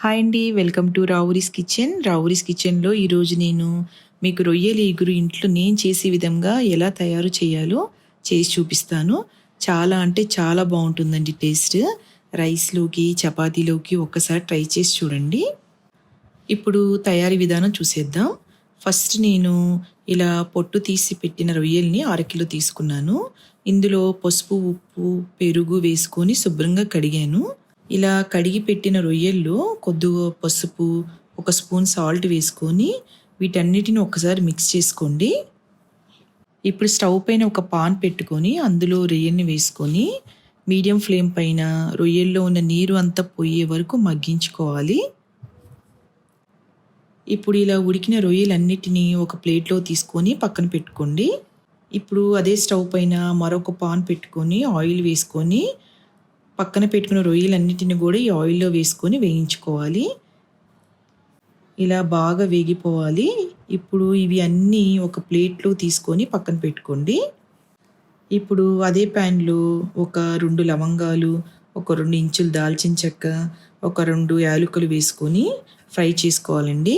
Hi అండి welcome to Ravuri's kitchen. Ravuri's కిచెన్లో ఈరోజు నేను మీకు రొయ్యలు ఇగురు ఇంట్లో నేను చేసే విధంగా ఎలా తయారు చేయాలో చేసి చూపిస్తాను. చాలా అంటే చాలా బాగుంటుందండి టేస్ట్. రైస్లోకి చపాతీలోకి ఒక్కసారి ట్రై చేసి చూడండి. ఇప్పుడు తయారీ విధానం చూసేద్దాం. ఫస్ట్ నేను ఇలా పొట్టు తీసి పెట్టిన రొయ్యల్ని అరకిలో తీసుకున్నాను. ఇందులో పసుపు ఉప్పు పెరుగు వేసుకొని శుభ్రంగా కడిగాను. ఇలా కడిగి పెట్టిన రొయ్యల్లో కొద్దిగా పసుపు ఒక స్పూన్ సాల్ట్ వేసుకొని వీటన్నిటిని ఒకసారి మిక్స్ చేసుకోండి. ఇప్పుడు స్టవ్ పైన ఒక పాన్ పెట్టుకొని అందులో రొయ్యల్ని వేసుకొని మీడియం ఫ్లేమ్ పైన రొయ్యల్లో ఉన్న నీరు అంతా పోయే వరకు మగ్గించుకోవాలి. ఇప్పుడు ఇలా ఉడికిన రొయ్యలన్నిటినీ ఒక ప్లేట్లో తీసుకొని పక్కన పెట్టుకోండి. ఇప్పుడు అదే స్టవ్ పైన మరొక పాన్ పెట్టుకొని ఆయిల్ వేసుకొని పక్కన పెట్టుకున్న రొయ్యలన్నిటిని కూడా ఈ ఆయిల్లో వేసుకొని వేయించుకోవాలి. ఇలా బాగా వేగిపోవాలి. ఇప్పుడు ఇవి అన్నీ ఒక ప్లేట్లో తీసుకొని పక్కన పెట్టుకోండి. ఇప్పుడు అదే ప్యాన్లో ఒక రెండు లవంగాలు ఒక రెండు ఇంచులు దాల్చిన చెక్క ఒక రెండు యాలకులు వేసుకొని ఫ్రై చేసుకోవాలండి.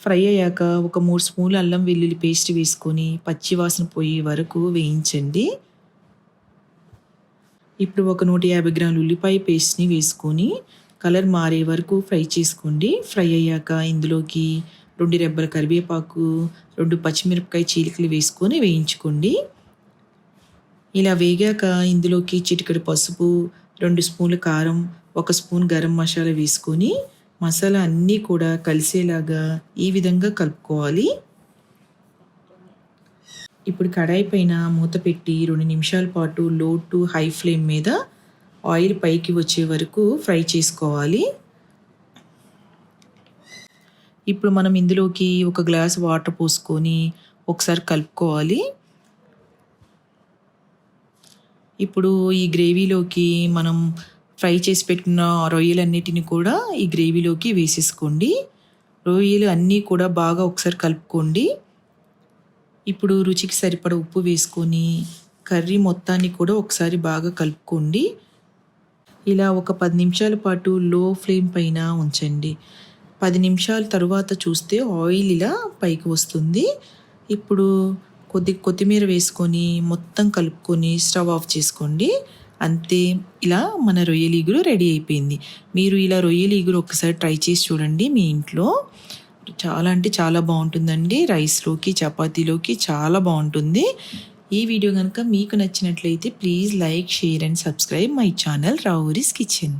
ఫ్రై అయ్యాక ఒక మూడు స్పూన్లు అల్లం వెల్లుల్లి పేస్ట్ వేసుకొని పచ్చి వాసన పోయే వరకు వేయించండి. ఇప్పుడు ఒక నూట యాభై గ్రాముల ఉల్లిపాయ పేస్ట్ని వేసుకొని కలర్ మారే వరకు ఫ్రై చేసుకోండి. ఫ్రై అయ్యాక ఇందులోకి రెండు రెబ్బల కరివేపాకు రెండు పచ్చిమిరపకాయ చీలికలు వేసుకొని వేయించుకోండి. ఇలా వేగాక ఇందులోకి చిటికెడు పసుపు రెండు స్పూన్లు కారం ఒక స్పూన్ గరం మసాలా వేసుకొని మసాలా అన్నీ కూడా కలిసేలాగా ఈ విధంగా కలుపుకోవాలి. ఇప్పుడు కడాయి పైన మూత పెట్టి రెండు నిమిషాల పాటు లో టు హై ఫ్లేమ్ మీద ఆయిల్ పైకి వచ్చే వరకు ఫ్రై చేసుకోవాలి. ఇప్పుడు మనం ఇందులోకి ఒక గ్లాస్ వాటర్ పోసుకొని ఒకసారి కలుపుకోవాలి. ఇప్పుడు ఈ గ్రేవీలోకి మనం ఫ్రై చేసి పెట్టిన రొయ్యలన్నిటిని కూడా ఈ గ్రేవీలోకి వేసేసుకోండి. రొయ్యలు అన్నీ కూడా బాగా ఒకసారి కలుపుకోండి. ఇప్పుడు రుచికి సరిపడ ఉప్పు వేసుకొని కర్రీ మొత్తాన్ని కూడా ఒకసారి బాగా కలుపుకోండి. ఇలా ఒక పది నిమిషాల పాటు లో ఫ్లేమ్ పైన ఉంచండి. పది నిమిషాల తర్వాత చూస్తే ఆయిల్ ఇలా పైకి వస్తుంది. ఇప్పుడు కొద్ది కొత్తిమీర వేసుకొని మొత్తం కలుపుకొని స్టవ్ ఆఫ్ చేసుకోండి. అంతే ఇలా మన రొయ్యలీగురు రెడీ అయిపోయింది. మీరు ఇలా రొయ్యలీగురు ఒకసారి ట్రై చేసి చూడండి మీ ఇంట్లో. చాలా అంటే చాలా బాగుంటుందండి. రైస్లోకి చపాతీలోకి చాలా బాగుంటుంది. ఈ వీడియో కనుక మీకు నచ్చినట్లయితే please like share and subscribe my channel Ravuri's kitchen.